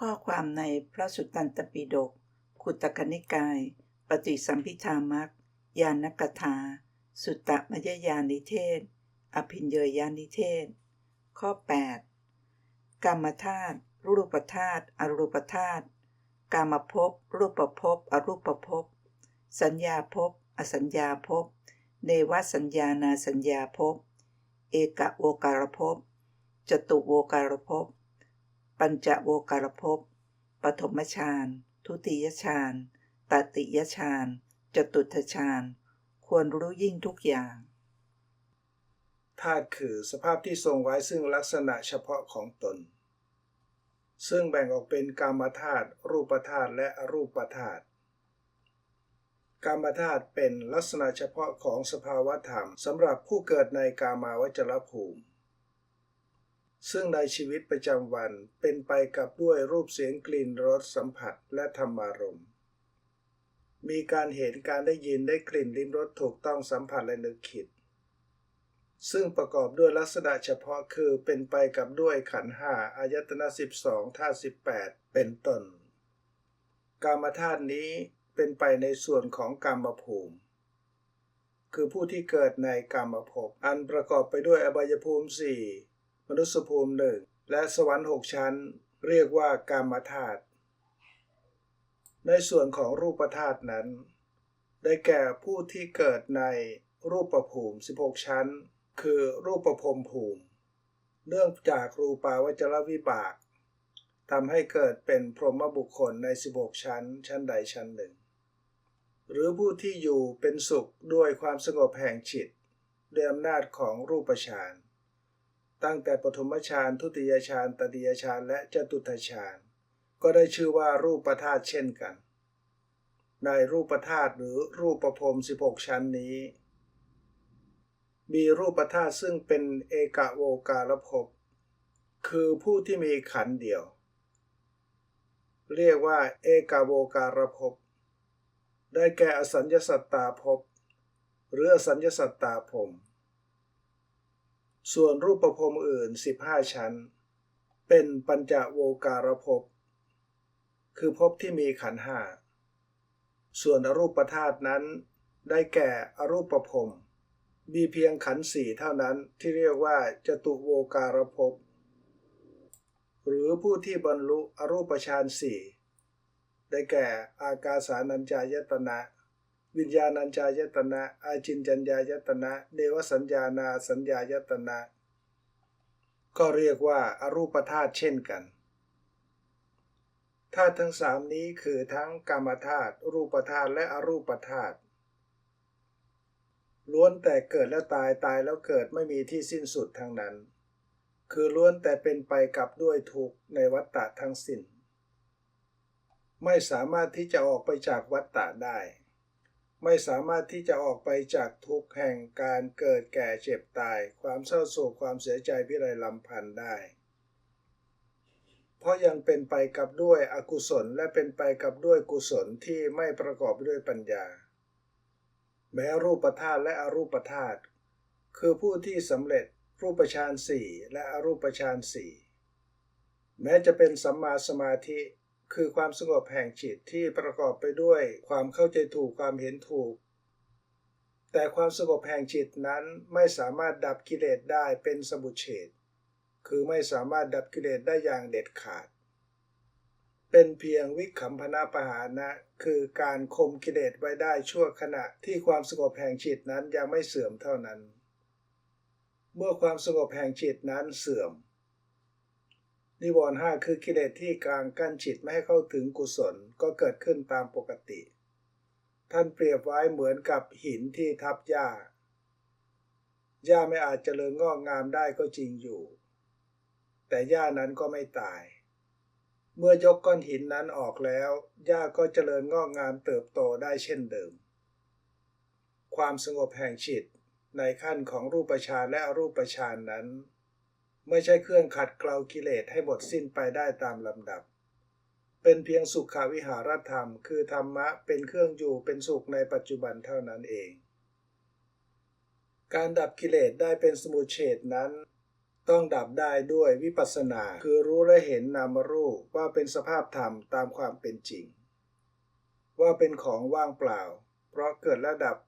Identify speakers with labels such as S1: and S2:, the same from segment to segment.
S1: ข้อความในพระสุตตันตปิฎกขุตกนิกาย ปฏิสัมพิธามักยานกถา สุตตมยญานิเทศ อภินเยยานิเทศ ข้อ 8 กรรมธาตุรูปธาตุอรูปธาตุกามภพรูปภพอรูปภพสัญญาภพอสัญญาภพเนวสัญญานาสัญญาภพเอกโวการภพจตุโวการภพ ปัญจโวการภพปฐมฌาน ทุติยฌาน ตติยฌาน จตุตฌาน ควรรู้ยิ่งทุกอย่าง
S2: ธาตุคือสภาพที่ทรงไว้ซึ่งลักษณะเฉพาะของตน ซึ่งแบ่งออกเป็นกามธาตุ รูปธาตุ และอรูปธาตุกามธาตุเป็นลักษณะเฉพาะของสภาวธรรมสำหรับผู้เกิดในกามาวจรภูมิ ซึ่งในชีวิตประจำวันเป็นไปกับด้วยรูปเสียงกลิ่นรสสัมผัสและธรรมารมณ์ มีการเห็นการได้ยินได้กลิ่นลิ้มรสถูกต้องสัมผัสและนึกคิด ซึ่งประกอบด้วยลักษณะเฉพาะคือเป็นไปกับด้วยขันห้าอายตนะ12ธา18 เป็นต้น กามธาตุนี้เป็นไปในส่วนของกามภูมิคือผู้ที่เกิดในกามภพอันประกอบไปด้วยอบายภูมิสี่ มนุษยภูมิหนึ่งและสวรรค์หกชั้น เรียกว่ากามธาตุในส่วนของรูปธาตุนั้น ได้แก่ผู้ที่เกิดในรูปประภูมิ 16 ชั้น คือรูปภพรมภูมิ เนื่องจากรูปาวจรวิบากทำให้เกิดเป็นพรหมบุคคลใน 16 ชั้น ชั้นใดชั้นหนึ่ง หรือผู้ที่อยู่เป็นสุขด้วยความสงบแห่งจิตด้วยอำนาจของรูปฌาน ตั้งแต่ปฐมฌานทุติยฌานตติยฌานและจตุตฌานก็ได้ชื่อว่ารูปธาตุเช่นกัน ในรูปธาตุหรือรูปภพรม 16 ชั้นนี้ มีรูปธาตุซึ่งเป็นเอกโวการภพคือผู้ที่มีขันเดียว เรียกว่าเอกโวการภพได้แก่อสัญญสัตตาภพหรืออสัญญสัตตาพรม ส่วนรูปภพรมอื่น 15 ชั้น เป็นปัญจโวการภพ คือภพที่มีขันห้า ส่วนอรูปธาตุนั้น ได้แก่อรูปภพรมมีเพียงขันสี่เท่านั้นที่เรียกว่าจตุโวการภพ หรือผู้ที่บรรลุอรูปฌานสี่ ได้แก่อากาสานัญจายตนะ วิญญาณัญจายตนะ อาจินจัญญายตนะเดวสัญญานาสัญญายตนะ ก็เรียกว่าอารูปธาตุเช่นกันธาตุทั้งสามนี้คือทั้งกามธาตุรูปธาตุและอรูปธาตุล้วนแต่เกิดแล้วตายตายแล้วเกิดไม่มีที่สิ้นสุดทั้งนั้น คือล้วนแต่เป็นไปกับด้วยทุกข์ในวัฏฏะทั้งสิ้น ไม่สามารถที่จะออกไปจากวัฏฏะได้ ไม่สามารถที่จะออกไปจากทุกแห่งการเกิดแก่เจ็บตาย ความเศร้าโศกความเสียใจพิไรลำพันได้ เพราะยังเป็นไปกับด้วยอกุศลและเป็นไปกับด้วยกุศลที่ไม่ประกอบด้วยปัญญา แม้รูปธาตุและอรูปธาตุคือผู้ที่สำเร็จรูปฌานสี่และอรูปฌานสี่แม้จะเป็นสัมมาสมาธิ คือความสงบแห่งจิตที่ประกอบไปด้วยความเข้าใจถูกความเห็นถูก แต่ความสงบแห่งจิตนั้นไม่สามารถดับกิเลสได้เป็นสมุเฉดคือไม่สามารถดับกิเลสได้อย่างเด็ดขาด เป็นเพียงวิคัมพนาปหานะ คือการคมกิเลสไว้ได้ชั่วขณะที่ความสงบแห่งจิตนั้นยังไม่เสื่อมเท่านั้น เมื่อความสงบแห่งจิตนั้นเสื่อม นิวรณ์ห้าคือกิเลสที่กลางกั้นจิตไม่ให้เข้าถึงกุศลก็เกิดขึ้นตามปกติ ท่านเปรียบไว้เหมือนกับหินที่ทับหญ้า หญ้าไม่อาจเจริญงอกงามได้ก็จริงอยู่ แต่หญ้านั้นก็ไม่ตาย เมื่อยกก้อนหินนั้นออกแล้ว หญ้าก็เจริญงอกงามเติบโตได้เช่นเดิม ความสงบแห่งจิตในขั้นของรูปฌานและอรูปฌานนั้น ไม่ใช่เครื่องขัดเกลากิเลสให้หมดสิ้นไปได้ตามลำดับ เป็นเพียงสุขวิหารธรรม คือธรรมะเป็นเครื่องอยู่เป็นสุขในปัจจุบันเท่านั้นเอง การดับกิเลสได้เป็นสมุเฉดนั้น ต้องดับได้ด้วยวิปัสสนา คือรู้และเห็นนามรูปว่าเป็นสภาพธรรมตามความเป็นจริง ว่าเป็นของว่างเปล่า เพราะเกิดและดับ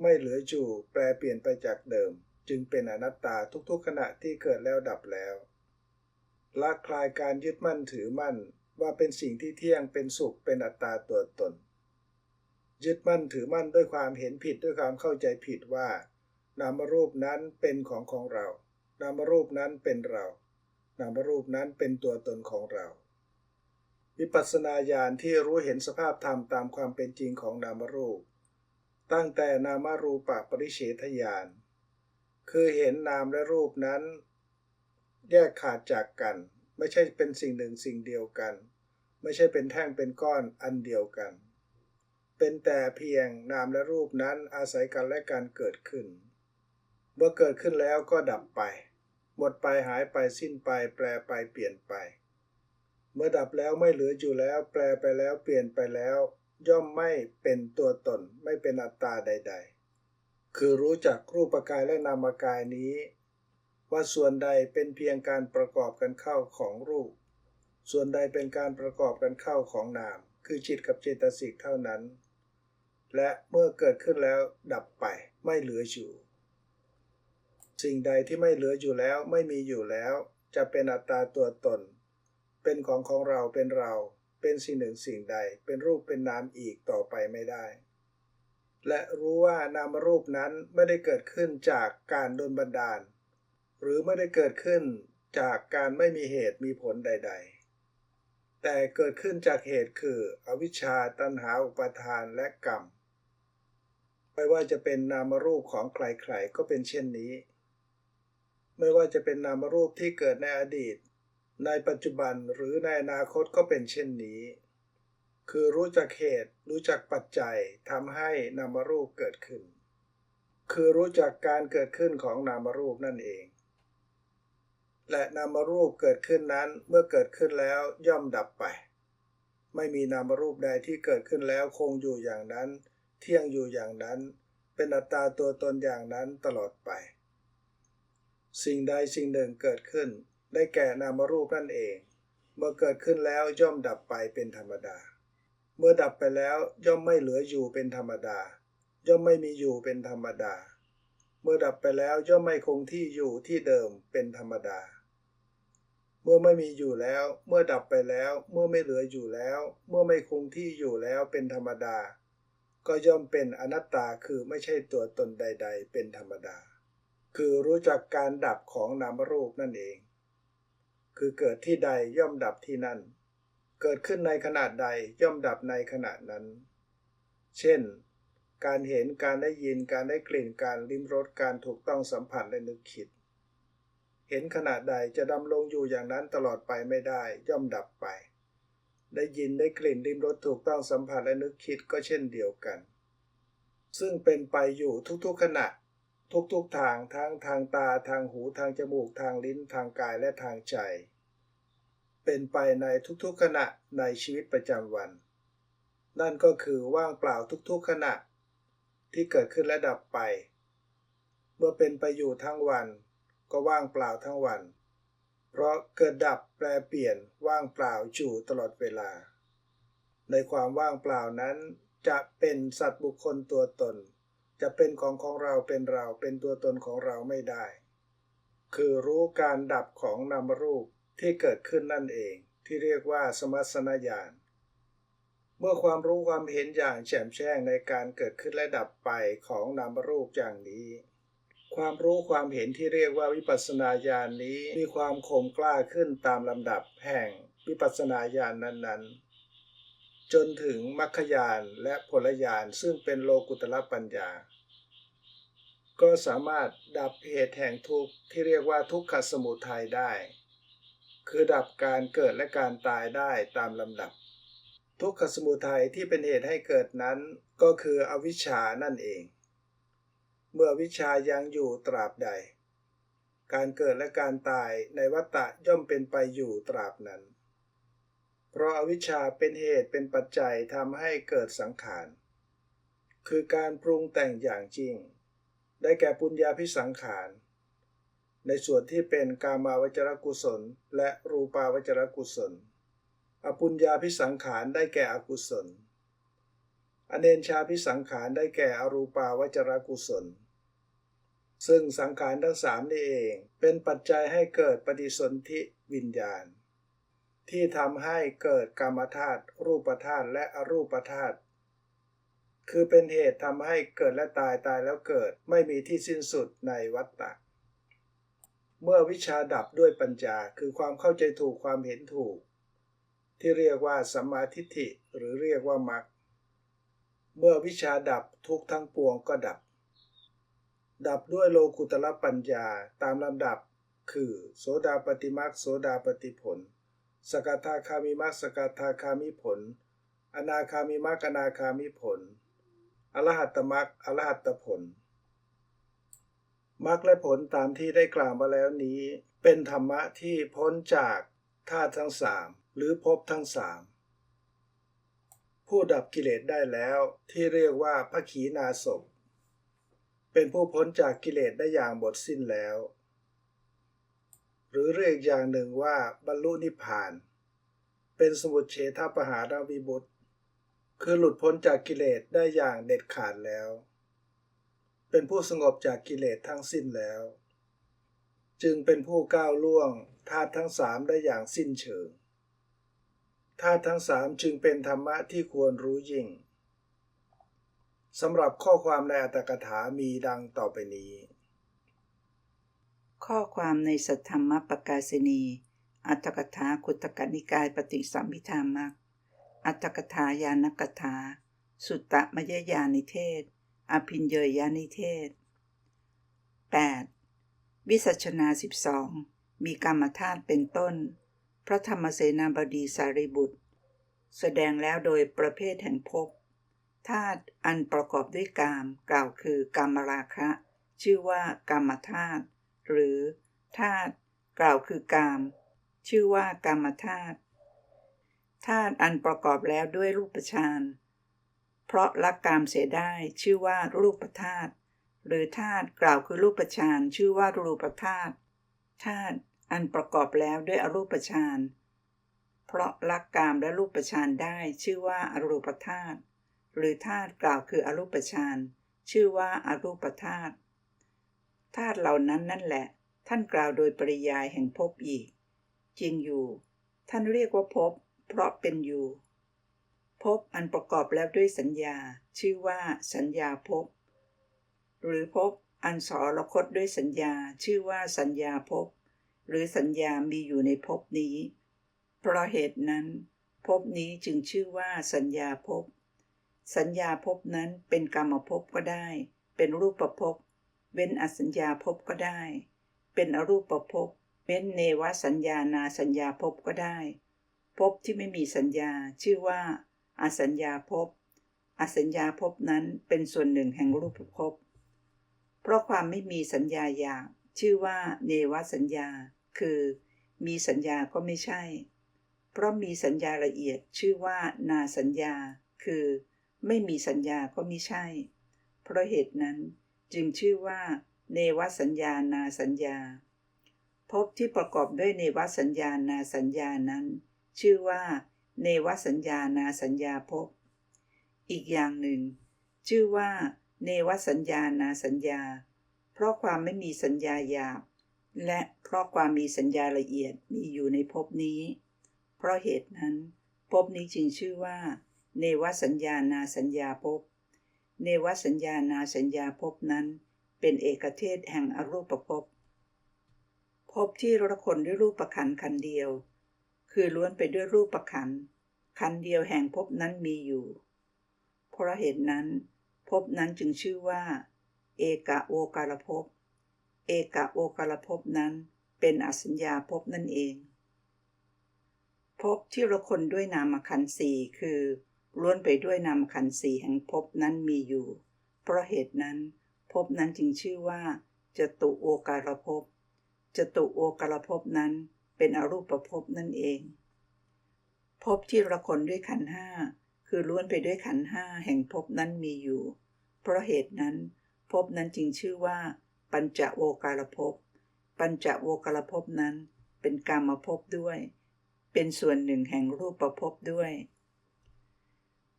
S2: ไม่เหลืออยู่แปลเปลี่ยนไปจากเดิม จึงเป็นอนัตตาทุกๆขณะที่เกิดแล้วดับแล้วละคลายการยึดมั่นถือมั่นว่าเป็นสิ่งที่เที่ยงเป็นสุขเป็นอัตตาตัวตน ยึดมั่นถือมั่นด้วยความเห็นผิดด้วยความเข้าใจผิดว่า นามรูปนั้นเป็นของของเรา นามรูปนั้นเป็นเรา นามรูปนั้นเป็นตัวตนของเรา วิปัสสนาญาณที่รู้เห็นสภาพธรรมตามความเป็นจริงของนามรูป ตั้งแต่นามารูปปริเฉทญาณ คือเห็นนามและรูปนั้น แยกขาดจากกัน ไม่ใช่เป็นสิ่งหนึ่งสิ่งเดียวกัน ไม่ใช่เป็นแท่งเป็นก้อนอันเดียวกัน เป็นแต่เพียงนามและรูปนั้นอาศัยกันและการเกิดขึ้น เมื่อเกิดขึ้นแล้วก็ดับไป หมดไปหายไปสิ้นไป แปรไปเปลี่ยนไป เมื่อดับแล้วไม่เหลืออยู่แล้ว แปลไปแล้วเปลี่ยนไปแล้ว ย่อมไม่เป็นตัวตนไม่เป็นอัตตาใด ๆ คือรู้จักรูปกายและนามกายนี้ ว่าส่วนใดเป็นเพียงการประกอบกันเข้าของรูป ส่วนใดเป็นการประกอบกันเข้าของนาม คือจิตกับเจตสิกเท่านั้น และเมื่อเกิดขึ้นแล้วดับไปไม่เหลืออยู่ สิ่งใดที่ไม่เหลืออยู่แล้วไม่มีอยู่แล้ว จะเป็นอัตตาตัวตน เป็นของของเราเป็นเรา เป็นสิ่งหนึ่งสิ่งใด เป็นรูปเป็นนามอีกต่อไปไม่ได้ และรู้ว่านามรูปนั้นไม่ได้เกิดขึ้นจากการโดนบันดาล หรือไม่ได้เกิดขึ้นจากการไม่มีเหตุมีผลใด ๆ แต่เกิดขึ้นจากเหตุคืออวิชชาตัณหาอุปาทานและกรรมไม่ว่าจะเป็นนามรูปของใครๆก็เป็นเช่นนี้ ไม่ว่าจะเป็นนามรูปที่เกิดในอดีต ในปัจจุบันหรือในอนาคตก็เป็นเช่นนี้ คือรู้จักเหตุรู้จักปัจจัยทำให้นามรูปเกิดขึ้น คือรู้จักการเกิดขึ้นของนามรูปนั่นเอง และนามรูปเกิดขึ้นนั้นเมื่อเกิดขึ้นแล้วย่อมดับไป ไม่มีนามรูปใดที่เกิดขึ้นแล้วคงอยู่อย่างนั้น เที่ยงอยู่อย่างนั้น เป็นอัตตาตัวตนอย่างนั้นตลอดไป สิ่งใดสิ่งหนึ่งเกิดขึ้น ได้แก่นามรูปนั่นเอง เมื่อเกิดขึ้นแล้วย่อมดับไปเป็นธรรมดา เมื่อดับไปแล้วย่อมไม่เหลืออยู่เป็นธรรมดา ย่อมไม่มีอยู่เป็นธรรมดา เมื่อดับไปแล้วย่อมไม่คงที่อยู่ที่เดิมเป็นธรรมดา เมื่อไม่มีอยู่แล้ว เมื่อดับไปแล้ว เมื่อไม่เหลืออยู่แล้ว เมื่อไม่คงที่อยู่แล้วเป็นธรรมดา ก็ย่อมเป็นอนัตตาคือไม่ใช่ตัวตนใด ๆ เป็นธรรมดา คือรู้จักการดับของนามรูปนั่นเอง คือเกิดที่ใดย่อมดับที่นั่น เกิดขึ้นในขนาดใดย่อมดับในขณะนั้น เช่น การเห็นการได้ยินการได้กลิ่นการลิ้มรสการถูกต้องสัมผัสและนึกคิด เห็นขนาดใดจะดำรงอยู่อย่างนั้นตลอดไปไม่ได้ ย่อมดับไป ได้ยินได้กลิ่นลิ้มรสถูกต้องสัมผัสและนึกคิดก็เช่นเดียวกัน ซึ่งเป็นไปอยู่ทุกๆขณะทุกๆทางทั้งทางตาทางหูทางจมูกทางลิ้นทางกายและทางใจ เป็นไปในทุกๆขณะในชีวิตประจำวัน นั่นก็คือว่างเปล่าทุกๆขณะ ที่เกิดขึ้นและดับไป เมื่อเป็นไปอยู่ทั้งวัน ก็ว่างเปล่าทั้งวัน เพราะเกิดดับแปลเปลี่ยนว่างเปล่าอยู่ตลอดเวลา ในความว่างเปล่านั้น จะเป็นสัตว์บุคคลตัวตน จะเป็นของของเราเป็นเราเป็นตัวตนของเราไม่ได้ คือรู้การดับของนามรูป ที่เกิดขึ้นนั่นเองที่เรียกว่าสมัสนญาณเมื่อความรู้ความเห็นอย่างแจ่มแจ้งในการเกิดขึ้นและดับไปของนามรูปอย่างนี้ ความรู้ความเห็นที่เรียกว่าวิปัสสนาญาณนนี้มีความคมกล้าขึ้นตามลำดับแห่งวิปัสสนาญาณนนั้นๆ จนถึงมรรคญาณและผลญาณซึ่งเป็นโลกุตละปัญญา ก็สามารถดับเหตุแห่งทุกข์ที่เรียกว่าทุกขสมุทัยได้ คือดับการเกิดและการตายได้ตามลำดับ ทุกขสมุทัยที่เป็นเหตุให้เกิดนั้นก็คืออวิชชานั่นเอง เมื่อวิชายังอยู่ตราบใด การเกิดและการตายในวัฏฏะย่อมเป็นไปอยู่ตราบนั้น เพราะอาวิชชาเป็นเหตุเป็นปัจจัยทำให้เกิดสังขาร คือการปรุงแต่งอย่างจริง ได้แก่ปุญญาพิสังขาร ในส่วนที่เป็นกามาวจรกุศล และรูปาวจรกุศล อปุญญาพิสังขารได้แก่อกุศล อเนนชาพิสังขารได้แก่อรูปาวจรกุศล ซึ่งสังขารทั้งสามนี่เองเป็นปัจจัยให้เกิดปฏิสนธิวิญญาณ ที่ทำให้เกิดกรรมธาตุรูปธาตุและอรูปธาตุคือเป็นเหตุทำให้เกิดและตายตายแล้วเกิดไม่มีที่สิ้นสุดในวัฏฏะ เมื่อวิชาดับด้วยปัญญาคือความเข้าใจถูกความเห็นถูก ที่เรียกว่าสัมมาทิฏฐิหรือเรียกว่ามรรคเมื่อวิชาดับทุกทั้งปวงก็ดับ ดับด้วยโลกุตละปัญญาตามลำดับ คือ โสดาปฏิมรรคโสดาปฏิผล สกทาคามิมรรคสกทาคามิผล อนาคามิมรรคอนาคามิผล อรหัตตมรรคอรหัตตผล มรรคและผลตามที่ได้กล่าวมาแล้วนี้ เป็นธรรมะที่พ้นจากธาตุทั้งสามหรือภพทั้งสามผู้ดับกิเลสได้แล้วที่เรียกว่าพระขีณาสพเป็นผู้พ้นจากกิเลสได้อย่างหมดสิ้นแล้ว หรือเรียกอย่างหนึ่งว่าบรรลุนิพพาน เป็นสมุทเฉทปหาราวิบุตรคือหลุดพ้นจากกิเลสได้อย่างเด็ดขาดแล้ว เป็นผู้สงบจากกิเลสทั้งสิ้นแล้ว จึงเป็นผู้ก้าวล่วงธาตุทั้งสามได้อย่างสิ้นเชิงธาตุทั้งสามจึงเป็นธรรมะที่ควรรู้ยิ่งสำหรับข้อความในอัตถกถามีดังต่อไปนี้
S1: ข้อความในสัทธรรมปกาสินีอัตถกถาคุตกนิกายปฏิสัมพิธามักอัตถกถายานกถา สุตตมยญานิเทศ อภินเยยานิเทศ 8. วิสัชนา 12 มีกรรมธาตุเป็นต้น พระธรรมเสนาบดีสารีบุตร แสดงแล้วโดยประเภทแห่งภพธาตุอันประกอบด้วยกามกล่าวคือกามราคะ ชื่อว่ากามธาตุหรือธาตุกล่าวคือกาม ชื่อว่ากามธาตุธาตุอันประกอบแล้วด้วยรูปฌาน เพราะละกามเสียได้ชื่อว่ารูปธาตุหรือธาตุกล่าวคือรูปฌานชื่อว่ารูปธาตุธาตุอันประกอบแล้วด้วยอรูปฌานเพราะละกามและรูปฌานได้ชื่อว่าอรูปธาตุหรือธาตุกล่าวคืออรูปฌานชื่อว่าอารูปธาตุธาตุเหล่านั้นนั่นแหละ ท่านกล่าวโดยปริยายแห่งภพอีก จริงอยู่ ท่านเรียกว่าภพเพราะเป็นอยู่ ภพอันประกอบแล้วด้วยสัญญา ชื่อว่าสัญญาภพหรือภพอันสอรคตด้วยสัญญา ชื่อว่าสัญญาภพหรือสัญญามีอยู่ในภพนี้ เพราะเหตุนั้นภพนี้จึงชื่อว่าสัญญาภพสัญญาภพนั้นเป็นกรรมภพก็ได้ เป็นรูปภพเว้นอสัญญาภพก็ได้ เป็นอรูปภพเว้นเนวสัญญานาสัญญาภพก็ได้ภพที่ไม่มีสัญญาชื่อว่า อสัญญาภพ อสัญญาภพนั้นเป็นส่วนหนึ่งแห่งรูปภพ เพราะความไม่มีสัญญาหยาบชื่อว่าเนวสัญญา คือ มีสัญญาก็ไม่ใช่ เพราะมีสัญญาละเอียดชื่อว่านาสัญญา คือ ไม่มีสัญญาก็ไม่ใช่ เพราะเหตุนั้นจึงชื่อว่า เนวสัญญานาสัญญาพบที่ประกอบด้วยเนวสัญญานาสัญญานั้น ชื่อว่า เนวสัญญานาสัญญาภพ อีกอย่างหนึ่ง ชื่อว่า เนวสัญญานาสัญญา เพราะความไม่มีสัญญาหยาบ และเพราะความมีสัญญาละเอียดมีอยู่ในภพนี้ เพราะเหตุนั้นภพนี้จึงชื่อว่า เนวสัญญานาสัญญาภพ เนวสัญญานาสัญญาภพนั้น เป็นเอกเทศแห่งอรูปภพภพที่ละคนด้วยรูปประคันคันเดียว คือล้วนไปด้วยรูปประคันคันเดียวแห่งภพนั้นมีอยู่ เพราะเหตุนั้นภพนั้นจึงชื่อว่า เอกะโอกาลภพ เอกะโอกาลภพนั้นเป็นอสัญญาภพนั่นเองภพที่ละคนด้วยนามขันสี่คือล้วนไปด้วยนามขันสี่แห่งภพนั้นมีอยู่ เพราะเหตุนั้นภพนั้นจึงชื่อว่าจตุโอกาลภพจตุโอกาลภพนั้น เป็นอรูปภพนั่นเองภพที่ระคนด้วยขันห้าคือล้วนไปด้วยขันห้าแห่งภพนั้นมีอยู่ เพราะเหตุนั้นภพนั้นจึงชื่อว่า ปัญจโอกาลภพปัญจโวการภพนั้นเป็นกามภพด้วย เป็นส่วนหนึ่งแห่งรูปภพด้วย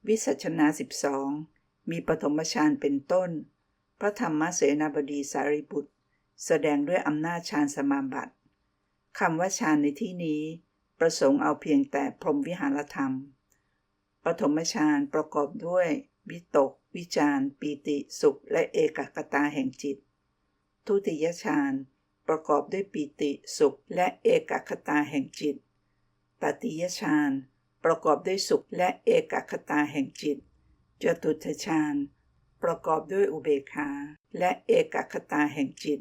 S1: วิสัชนาสิบสองมีปฐมฌานเป็นต้น พระธรรมเสนาบดีสารีบุตร แสดงด้วยอำนาจฌานสมาบัติ คำว่าฌานในที่นี้ ประสงค์เอาเพียงแต่พรหมวิหารธรรม ปฐมฌานประกอบด้วย วิตก วิจารปีติสุข และเอกคตาแห่งจิต ทุติยฌานประกอบด้วยปีติสุข และเอกคตาแห่งจิต ตติยฌานประกอบด้วยสุขและเอกคตาแห่งจิต จตุตฌานประกอบด้วยอุเบกขาและเอกคตาแห่งจิต